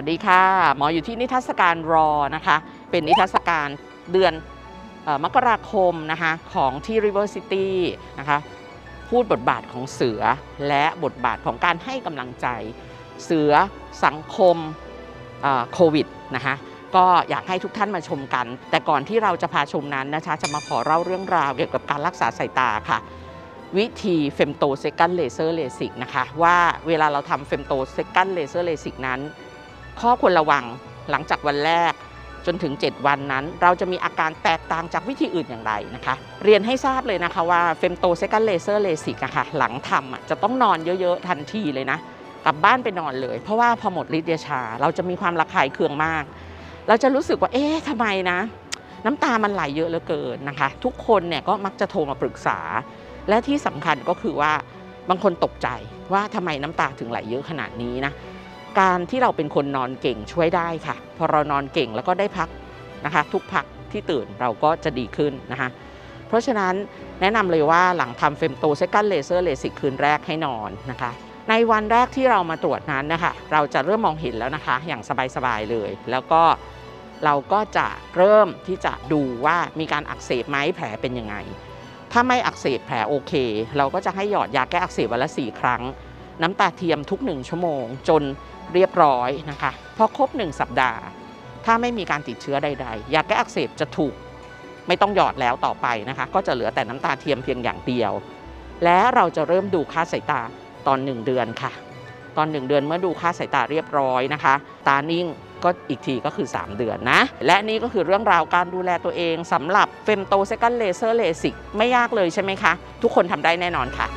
วัสดีค่ะ หมออยู่ที่นิทรรศการรอนะคะ เป็นนิทรรศการเดือนอมกราคมนะคะของที่ River City นะคะพูดบทบาทของเสือและบทบาทของการให้กำลังใจ เสือสังคมโควิดนะคะก็อยากให้ทุกท่านมาชมกัน แต่ก่อนที่เราจะพาชมนั้นนะคะจะมาขอเล่าเรื่องราวเกี่ยวกับการรักษาสายตาค่ะวิธีเฟมโตเซกันเลเซอร์เลสิกนะคะว่าเวลาเราทำเฟมโตเซกันเลเซอร์เลสิกนั้น ข้อควรระวังหลังจากวันแรกจนถึง 7 วันนั้น เราจะมีอาการแตกต่างจากวิธีอื่นอย่างไรนะคะ เรียนให้ทราบเลยนะคะว่าเฟมโตเซกันเลเซอร์เลสิกอะค่ะหลังทำจะต้องนอนเยอะๆ ทันทีเลยนะ กลับบ้านไปนอนเลย เพราะว่าพอหมดฤทธิ์ยาชา เราจะมีความระคายเคืองมาก เราจะรู้สึกว่าเอ๊ะทำไมนะ น้ำตามันไหลเยอะเหลือเกินนะคะ ทุกคนเนี่ยก็มักจะโทรมาปรึกษา และที่สำคัญก็คือว่าบางคนตกใจว่าทำไมน้ำตาถึงไหลเยอะขนาดนี้นะ การที่เราเป็นคนนอนเก่งช่วยได้ค่ะ พอเรานอนเก่งแล้วก็ได้พักนะคะ ทุกพักที่ตื่นเราก็จะดีขึ้นนะคะเพราะฉะนั้นแนะนำเลยว่าหลังทำเฟมโตเซกันเลเซอร์เลสิกคืนแรกให้นอนนะคะ ในวันแรกที่เรามาตรวจนั้นนะคะเราจะเริ่มมองเห็นแล้วนะคะ อย่างสบายๆเลย แล้วก็เราก็จะเริ่มที่จะดูว่ามีการอักเสบไหมแผลเป็นยังไง ถ้าไม่อักเสบแผลโอเค เราก็จะให้หยอดยาแก้อักเสบวันละ4ครั้ง น้ำตาเทียมทุก 1 ชั่วโมง จนเรียบร้อยนะคะพอครบ 1 สัปดาห์ ถ้าไม่มีการติดเชื้อใด ๆ ยาแก้อักเสบจะถูกไม่ต้องหยอดแล้วต่อไปนะคะ ก็จะเหลือแต่น้ำตาเทียมเพียงอย่างเดียว และเราจะเริ่มดูค่าสายตาตอน 1 เดือนค่ะ ตอน 1 เดือนเมื่อดูค่าสายตาเรียบร้อยนะคะ ตานิ่งก็อีกทีก็คือ 3 เดือนนะ และนี่ก็คือเรื่องราวการดูแลตัวเองสำหรับเฟมโตเซกันเลเซอร์เลสิกไม่ยากเลยใช่ไหมคะ ทุกคนทำได้แน่นอนค่ะ